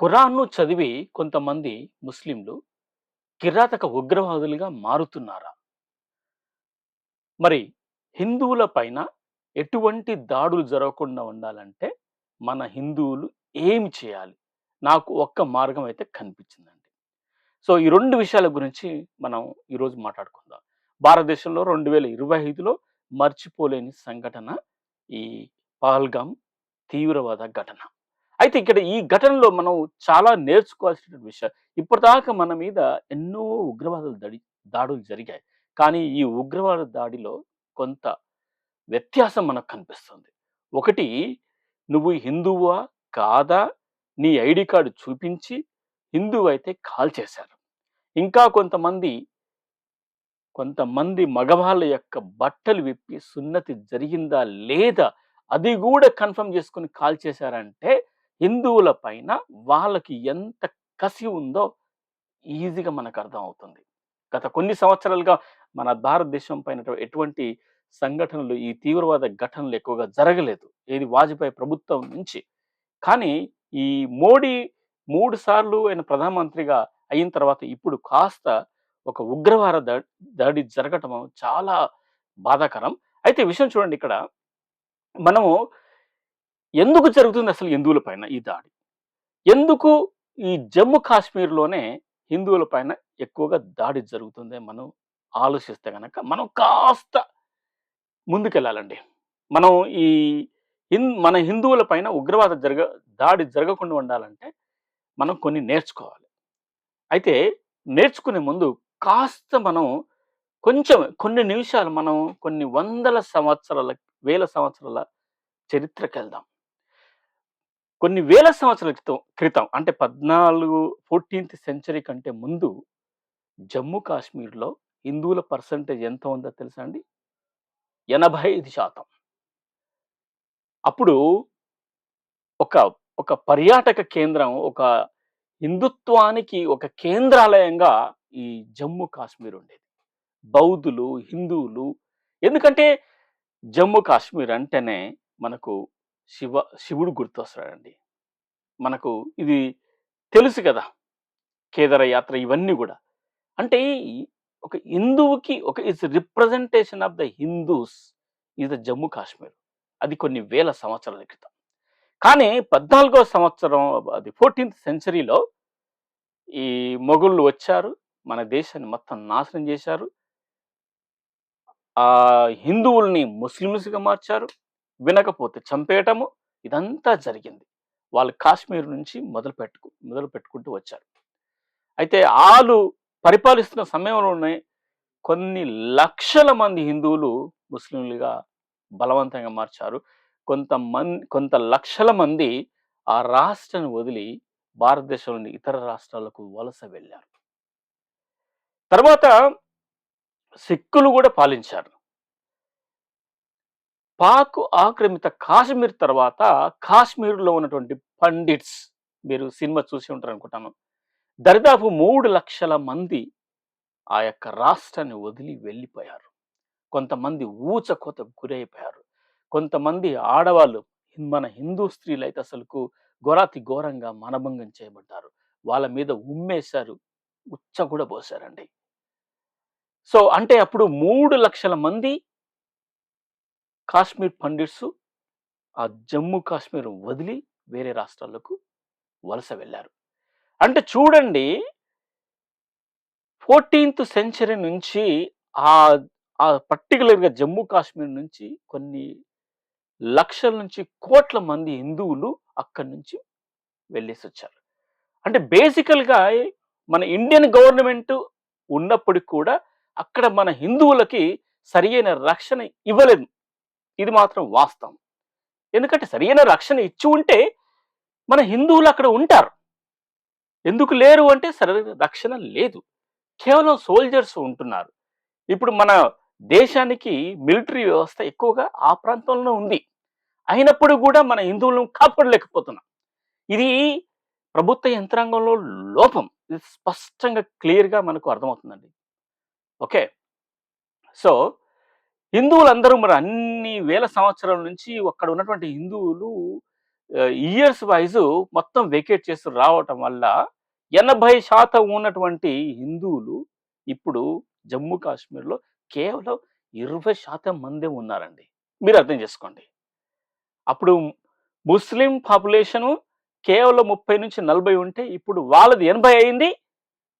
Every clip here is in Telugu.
ఖురాన్ను చదివి కొంతమంది ముస్లింలు కిరాతక ఉగ్రవాదులుగా మారుతున్నారా? మరి హిందువుల పైన ఎటువంటి దాడులు జరగకుండా ఉండాలంటే మన హిందువులు ఏమి చేయాలి? నాకు ఒక్క మార్గం అయితే కనిపించిందండి. సో ఈ రెండు విషయాల గురించి మనం ఈరోజు మాట్లాడుకుందాం. భారతదేశంలో రెండు వేల ఇరవై ఐదులో మర్చిపోలేని సంఘటన ఈ పహల్గామ్ తీవ్రవాద ఘటన. అయితే ఇక్కడ ఈ ఘటనలో మనం చాలా నేర్చుకోవాల్సిన విషయం. ఇప్పటిదాకా మన మీద ఎన్నో ఉగ్రవాదులు దాడి దాడులు జరిగాయి. కానీ ఈ ఉగ్రవాద దాడిలో కొంత వ్యత్యాసం మనకు కనిపిస్తుంది. ఒకటి నువ్వు హిందువా కాదా? నీ ఐడి కార్డు చూపించి హిందువు అయితే కాల్ చేశారు. ఇంకా కొంతమంది కొంతమంది మగవాళ్ళ యొక్క బట్టలు విప్పి సున్నతి జరిగిందా లేదా అది కూడా కన్ఫర్మ్ చేసుకుని కాల్ చేశారంటే హిందువుల పైన వాళ్ళకి ఎంత కసి ఉందో ఈజీగా మనకు అర్థం అవుతుంది గత కొన్ని సంవత్సరాలుగా మన భారతదేశం పైన ఎటువంటి సంఘటనలు ఈ తీవ్రవాద ఘటనలు ఎక్కువగా జరగలేదు. ఏది వాజ్పేయి ప్రభుత్వం నుంచి. కానీ ఈ మోడీ మూడు సార్లు ఆయన ప్రధానమంత్రిగా అయిన తర్వాత ఇప్పుడు కాస్త ఒక ఉగ్రవాద దాడి జరగటం చాలా బాధాకరం. అయితే విషయం చూడండి ఇక్కడ. మనము ఎందుకు జరుగుతుంది అసలు హిందువుల పైన ఈ దాడి? ఎందుకు ఈ జమ్మూ కాశ్మీర్లోనే హిందువుల పైన ఎక్కువగా దాడి జరుగుతుంది మనం ఆలోచిస్తే కనుక మనం కాస్త ముందుకెళ్ళాలండి. మనం ఈ హిన్ మన హిందువుల పైన ఉగ్రవాద జరగ దాడి జరగకుండా ఉండాలంటే మనం కొన్ని నేర్చుకోవాలి. అయితే నేర్చుకునే ముందు కాస్త మనం కొంచెం కొన్ని నిమిషాలు మనం కొన్ని వందల సంవత్సరాల వేల సంవత్సరాల చరిత్రకి వెళ్దాం కొన్ని వేల సంవత్సరాల క్రితం క్రితం అంటే పద్నాలుగు ఫోర్టీన్త్ సెంచరీ కంటే ముందు జమ్మూ కాశ్మీర్లో హిందువుల పర్సంటేజ్ ఎంత ఉందో తెలుసా అండి? ఎనభై ఐదు శాతం. అప్పుడు ఒక ఒక పర్యాటక కేంద్రం ఒక హిందుత్వానికి ఒక కేంద్రాలయంగా ఈ జమ్మూ కాశ్మీర్ ఉండేది. బౌద్ధులు హిందువులు ఎందుకంటే జమ్మూ కాశ్మీర్ అంటేనే మనకు శివ శివుడు గుర్తొస్తాడండి. మనకు ఇది తెలుసు కదా కేదార యాత్ర ఇవన్నీ కూడా. అంటే ఒక హిందువుకి ఒక it's representation of the Hindus is the Jammu Kashmir. అది కొన్ని వేల సంవత్సరాల క్రితం. కానీ పద్నాలుగో సంవత్సరం అది ఫోర్టీన్త్ సెంచరీలో ఈ మొగుళ్ళు వచ్చారు మన దేశాన్ని మొత్తం నాశనం చేశారు. ఆ హిందువుల్ని ముస్లిమ్స్గా మార్చారు. వినకపోతే చంపేయటము ఇదంతా జరిగింది. వాళ్ళు కాశ్మీర్ నుంచి మొదలు పెట్టుకు మొదలు పెట్టుకుంటూ వచ్చారు. అయితే ఆలు పరిపాలిస్తున్న సమయంలోనే కొన్ని లక్షల మంది హిందువులు ముస్లింలుగా బలవంతంగా మార్చారు. కొంతమంది కొంత లక్షల మంది ఆ రాష్ట్రాన్ని వదిలి భారతదేశంలోని ఇతర రాష్ట్రాలకు వలస వెళ్ళారు. తర్వాత సిక్కులు కూడా పాలించారు. పాక్ ఆక్రమిత కాశ్మీర్ తర్వాత కాశ్మీర్లో ఉన్నటువంటి పండిట్స్ మీరు సినిమా చూసి ఉంటారు అనుకుంటాను దరిదాపు మూడు లక్షల మంది ఆ యొక్క రాష్ట్రాన్ని వదిలి వెళ్ళిపోయారు. కొంతమంది ఊచకోత గురైపోయారు. కొంతమంది ఆడవాళ్ళు మన హిందూ స్త్రీలు అయితే అసలుకు ఘోరాతి ఘోరంగా మనభంగం చేయబడ్డారు. వాళ్ళ మీద ఉమ్మేశారు ఉచ్చ కూడా పోశారండి సో అంటే అప్పుడు మూడు లక్షల మంది కాశ్మీర్ పండిట్స్ ఆ జమ్మూ కాశ్మీర్ వదిలి వేరే రాష్ట్రాలకు వలస వెళ్ళారు. అంటే చూడండి ఫోర్టీన్త్ సెంచరీ నుంచి ఆ ఆ పర్టికులర్గా జమ్మూ కాశ్మీర్ నుంచి కొన్ని లక్షల నుంచి కోట్ల మంది హిందువులు అక్కడి నుంచి వెళ్ళేసి వచ్చారు. అంటే బేసికల్గా మన ఇండియన్ గవర్నమెంట్ ఉన్నప్పటికి కూడా అక్కడ మన హిందువులకి సరియైన రక్షణ ఇవ్వలేదు. ఇది మాత్రం వాస్తవం. ఎందుకంటే సరైన రక్షణ ఇచ్చి ఉంటే మన హిందువులు అక్కడ ఉంటారు. ఎందుకు లేరు అంటే సరైన రక్షణ లేదు. కేవలం సోల్జర్స్ ఉంటున్నారు. ఇప్పుడు మన దేశానికి మిలిటరీ వ్యవస్థ ఎక్కువగా ఆ ప్రాంతంలో ఉంది. అయినప్పుడు కూడా మన హిందువులను కాపాడలేకపోతున్నాం. ఇది ప్రభుత్వ యంత్రాంగంలో లోపం. ఇది స్పష్టంగా క్లియర్గా మనకు అర్థమవుతుందండి. ఓకే. సో హిందువులందరూ మరి అన్ని వేల సంవత్సరాల నుంచి అక్కడ ఉన్నటువంటి హిందువులు ఇయర్స్ వైజ్ మొత్తం వెకేట్ చేస్తూ రావటం వల్ల ఎనభై శాతం ఉన్నటువంటి హిందువులు ఇప్పుడు జమ్మూ కాశ్మీర్లో కేవలం ఇరవై శాతం మందే ఉన్నారండి. మీరు అర్థం చేసుకోండి. అప్పుడు ముస్లిం పాపులేషను కేవలం ముప్పై నుంచి నలభై ఉంటే ఇప్పుడు వాళ్ళది ఎనభై అయింది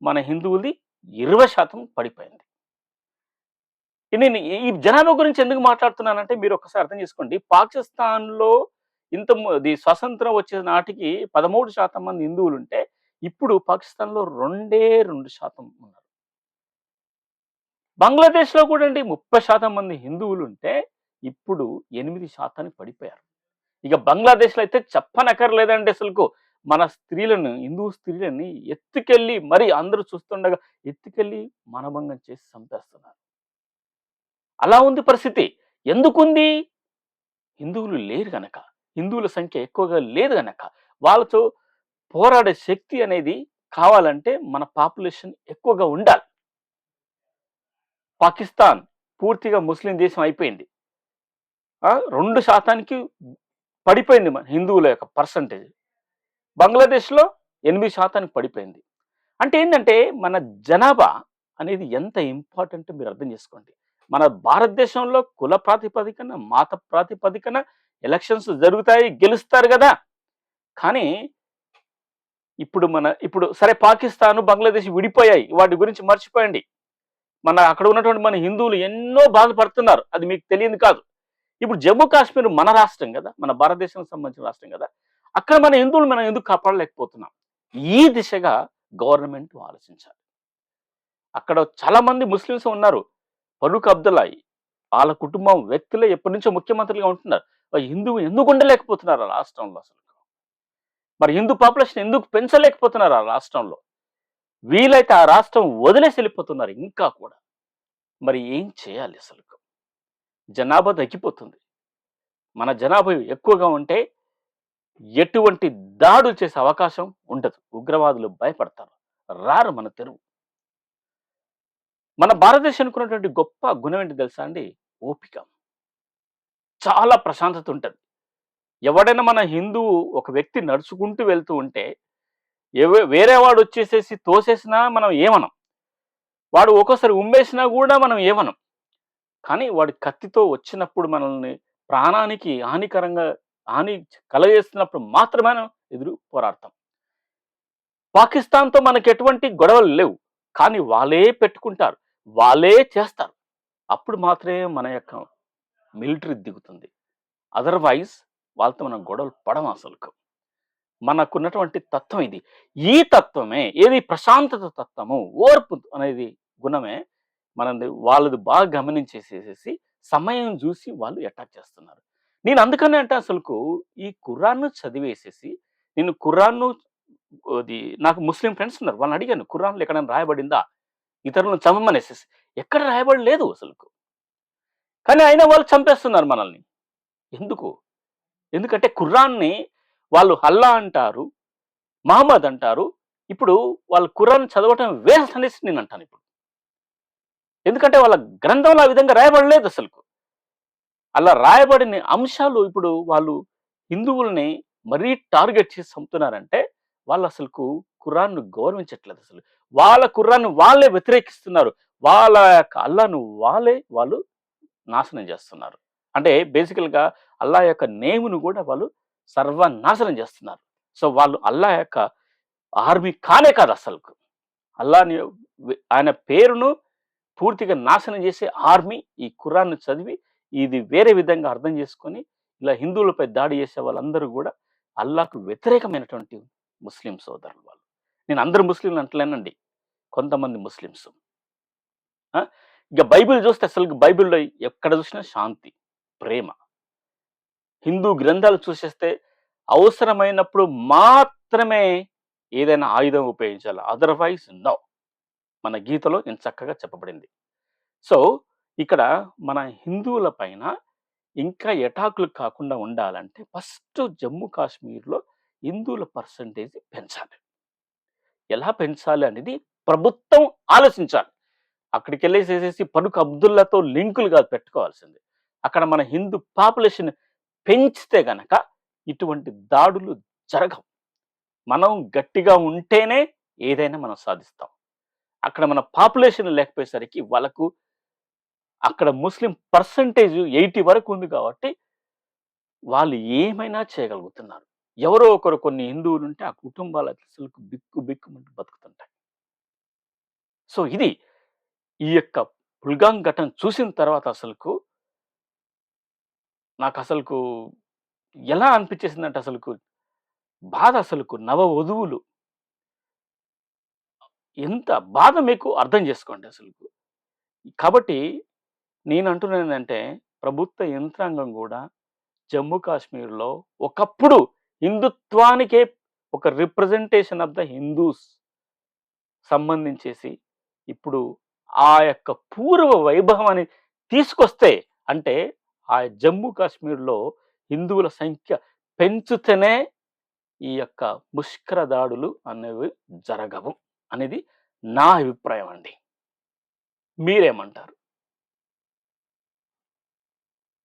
మన హిందువులది ఇరవై శాతం పడిపోయింది. నేను ఈ జనాభా గురించి ఎందుకు మాట్లాడుతున్నానంటే మీరు ఒకసారి అర్థం చేసుకోండి. పాకిస్తాన్లో ఇంత ము- స్వతంత్రం వచ్చే నాటికి పదమూడు శాతం మంది హిందువులు ఉంటే ఇప్పుడు పాకిస్తాన్లో రెండే రెండు శాతం ఉన్నారు. బంగ్లాదేశ్లో కూడా అండి ముప్పై శాతం మంది హిందువులు ఉంటే ఇప్పుడు ఎనిమిది శాతానికి పడిపోయారు. ఇక బంగ్లాదేశ్లో అయితే చెప్పనక్కర్లేదండి అసలుకు. మన స్త్రీలను హిందూ స్త్రీలని ఎత్తుకెళ్ళి మరి అందరూ చూస్తుండగా ఎత్తుకెళ్ళి మనభంగం చేసి చంపేస్తున్నారు. అలా ఉంది పరిస్థితి. ఎందుకుంది? హిందువులు లేరు గనక. హిందువుల సంఖ్య ఎక్కువగా లేదు గనక. వాళ్ళతో పోరాడే శక్తి అనేది కావాలంటే మన పాపులేషన్ ఎక్కువగా ఉండాలి. పాకిస్తాన్ పూర్తిగా ముస్లిం దేశం అయిపోయింది. రెండు శాతానికి పడిపోయింది మన హిందువుల యొక్క పర్సంటేజ్. బంగ్లాదేశ్లో ఎనిమిది శాతానికి పడిపోయింది. అంటే ఏంటంటే మన జనాభా అనేది ఎంత ఇంపార్టెంట్ మీరు అర్థం చేసుకోండి. మన భారతదేశంలో కుల ప్రాతిపదికన మాత ప్రాతిపదికన ఎలక్షన్స్ జరుగుతాయి గెలుస్తారు కదా. కానీ ఇప్పుడు మన ఇప్పుడు సరే పాకిస్తాన్ బంగ్లాదేశ్ విడిపోయాయి. వాటి గురించి మర్చిపోయండి. మన అక్కడ ఉన్నటువంటి మన హిందువులు ఎన్నో బాధపడుతున్నారు. అది మీకు తెలియదు కాదు. ఇప్పుడు జమ్మూ కాశ్మీర్ మన రాష్ట్రం కదా మన భారతదేశానికి సంబంధించిన రాష్ట్రం కదా. అక్కడ మన హిందువులు మనం ఎందుకు కాపాడలేకపోతున్నాం? ఈ దిశగా గవర్నమెంట్ ఆలోచించాలి. అక్కడ చాలా మంది ముస్లిమ్స్ ఉన్నారు. ఫరూక్ అబ్దుల్లా వాళ్ళ కుటుంబం వ్యక్తులే ఎప్పటి నుంచో ముఖ్యమంత్రిగా ఉంటున్నారు. హిందువు ఎందుకు ఉండలేకపోతున్నారు ఆ రాష్ట్రంలో అసలు? మరి హిందూ పాపులేషన్ ఎందుకు పెంచలేకపోతున్నారు ఆ రాష్ట్రంలో? వీలైతే ఆ రాష్ట్రం వదిలేసి వెళ్ళిపోతున్నారు ఇంకా కూడా. మరి ఏం చేయాలి అసలు? జనాభా తగ్గిపోతుంది. మన జనాభా ఎక్కువగా ఉంటే ఎటువంటి దాడులు చేసే అవకాశం ఉండదు. ఉగ్రవాదులు భయపడతారు. రారు మన తెరువు. మన భారతదేశానికి ఉన్నటువంటి గొప్ప గుణం ఏంటి తెలుసా అండి? ఓపిక. చాలా ప్రశాంతత ఉంటుంది. ఎవడైనా మన హిందువు ఒక వ్యక్తి నడుచుకుంటూ వెళ్తూ ఉంటే ఎవ- వేరే వాడు వచ్చేసేసి తోసేసినా మనం ఏమనం? వాడు ఒక్కోసారి ఉమ్మేసినా కూడా మనం ఏమనం? కానీ వాడి కత్తితో వచ్చినప్పుడు మనల్ని ప్రాణానికి హానికరంగా హాని కలగేస్తున్నప్పుడు మాత్రమే ఎదురు పోరాడతాం. పాకిస్తాన్తో మనకి ఎటువంటి గొడవలు లేవు. కానీ వాళ్ళే పెట్టుకుంటారు. వాళ్ళే చేస్తారు. అప్పుడు మాత్రమే మన యొక్క మిలిటరీ దిగుతుంది. అదర్వైజ్ వాళ్ళతో మనం గొడవలు పడం అసలుకు. మనకున్నటువంటి తత్వం ఇది. ఈ తత్వమే ఏది ప్రశాంతత తత్వము ఓర్పు అనేది గుణమే మనది వాళ్ళది బాగా గమనించేసేసి సమయం చూసి వాళ్ళు అటాక్ చేస్తున్నారు. నేను అందుకనే అంటే అసలుకు ఈ కుర్రాన్ను చదివేసేసి నేను కుర్రాన్ను అది నాకు ముస్లిం ఫ్రెండ్స్ ఉన్నారు. వాళ్ళని అడిగాను కుర్రాన్లు ఎక్కడైనా రాయబడిందా? ఇతరులను చంపమనేసేసి ఎక్కడ రాయబడి లేదు అసలుకు. కానీ అయినా వాళ్ళు చంపేస్తున్నారు మనల్ని. ఎందుకు? ఎందుకంటే కుర్రాన్ని వాళ్ళు అల్లా అంటారు మహమ్మద్ అంటారు. ఇప్పుడు వాళ్ళు ఖురాన్ చదవటం వేస్ట్ అనేసి నేను అంటాను ఇప్పుడు. ఎందుకంటే వాళ్ళ గ్రంథంలో ఆ విధంగా రాయబడలేదు అసలు అలా రాయబడిన అంశాలు ఇప్పుడు వాళ్ళు హిందువుల్ని మరీ టార్గెట్ చేసి చంపుతున్నారంటే వాళ్ళు అసలుకు కుర్రాన్ను గౌరవించట్లేదు అసలు. వాళ్ళ కుర్రాన్ని వాళ్ళే వ్యతిరేకిస్తున్నారు. వాళ్ళ యొక్క అల్లాను వాళ్ళే వాళ్ళు నాశనం చేస్తున్నారు. అంటే బేసికల్గా అల్లా యొక్క నేమును కూడా వాళ్ళు సర్వనాశనం చేస్తున్నారు. సో వాళ్ళు అల్లా యొక్క ఆర్మీ కానే కాదు అసలుకు. అల్లాని ఆయన పేరును పూర్తిగా నాశనం చేసే ఆర్మీ ఈ ఖురాన్ను చదివి ఇది వేరే విధంగా అర్థం చేసుకొని ఇలా హిందువులపై దాడి చేసే వాళ్ళందరూ కూడా అల్లాకు వ్యతిరేకమైనటువంటి ముస్లిం సోదరులు వాళ్ళు. నేను అందరు ముస్లింలు అంటలేనండి. కొంతమంది ముస్లిమ్స్. ఇక బైబిల్ చూస్తే అసలు బైబిల్లో ఎక్కడ చూసినా శాంతి ప్రేమ. హిందూ గ్రంథాలు చూసేస్తే అవసరమైనప్పుడు మాత్రమే ఏదైనా ఆయుధం ఉపయోగించాలి? అదర్వైజ్ నో మన గీతలో నేను చక్కగా చెప్పబడింది. సో ఇక్కడ మన హిందువుల పైన ఇంకా ఎటాకులు కాకుండా ఉండాలంటే ఫస్ట్ జమ్మూ కాశ్మీర్లో హిందువుల పర్సంటేజ్ పెంచాలి. ఎలా పెంచాలి అనేది ప్రభుత్వం ఆలోచించాలి. అక్కడికి వెళ్ళేసేసి పరుకు అబ్దుల్లాతో లింకులు కాదు పెట్టుకోవాల్సింది. అక్కడ మన హిందూ పాపులేషన్ పెంచితే గనక ఇటువంటి దాడులు జరగవు. మనం గట్టిగా ఉంటేనే ఏదైనా మనం సాధిస్తాం. అక్కడ మన పాపులేషన్ లేకపోయేసరికి వాళ్ళకు అక్కడ ముస్లిం పర్సంటేజ్ ఎయిటీ వరకు ఉంది కాబట్టి వాళ్ళు ఏమైనా చేయగలుగుతున్నారు. ఎవరో ఒకరు కొన్ని హిందువులు ఉంటే ఆ కుటుంబాల అసలు బిక్కు బిక్కుమంటూ బతుకుతుంటాయి. సో ఇది ఈ యొక్క పుల్గాంగ్ ఘటన చూసిన తర్వాత అసలుకు నాకు అసలుకు ఎలా అనిపించేసిందంటే అసలుకు బాధ అసలుకు నవ వధువులు. ఎంత బాధ మీకు అర్థం చేసుకోండి అసలుకు. కాబట్టి నేను అంటున్నాను ఏంటంటే ప్రభుత్వ యంత్రాంగం కూడా జమ్మూ కాశ్మీర్లో ఒకప్పుడు హిందుత్వానికే ఒక రిప్రజెంటేషన్ ఆఫ్ ద హిందూస్ సంబంధించేసి ఇప్పుడు ఆ యొక్క పూర్వ వైభవాన్ని తీసుకొస్తే అంటే ఆ జమ్మూ కాశ్మీర్లో హిందువుల సంఖ్య పెంచుతేనే ఈ యొక్క ముష్కర దాడులు అనేవి జరగవు అనేది నా అభిప్రాయం అండి. మీరేమంటారు?